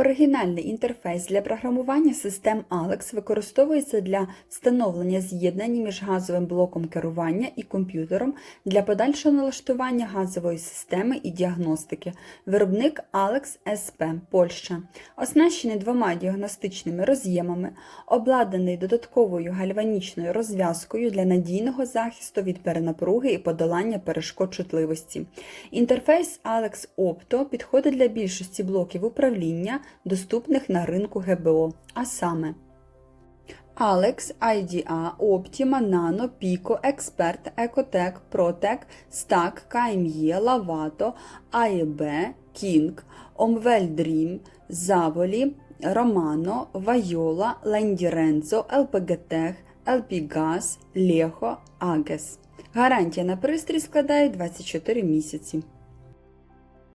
Оригінальний інтерфейс для програмування систем ALEX використовується для встановлення з'єднання між газовим блоком керування і комп'ютером для подальшого налаштування газової системи і діагностики. Виробник ALEX SP, Польща. Оснащений двома діагностичними роз'ємами, обладнаний додатковою гальванічною розв'язкою для надійного захисту від перенапруги і подолання перешкод чутливості. Інтерфейс Alex Opto підходить для більшості блоків управління, доступних на ринку ГБО, а саме Alex, IDA, Optima, Nano, Pico, Expert, Ecotec, Protec, Stack, KME, Lavato, AEB, King, Omvel Dream, Zavoli, Romano, Vaiola, Lendirenzo, LPG-Tech, LP Gas, Lego, Ages. Гарантія на пристрій складає 24 місяці.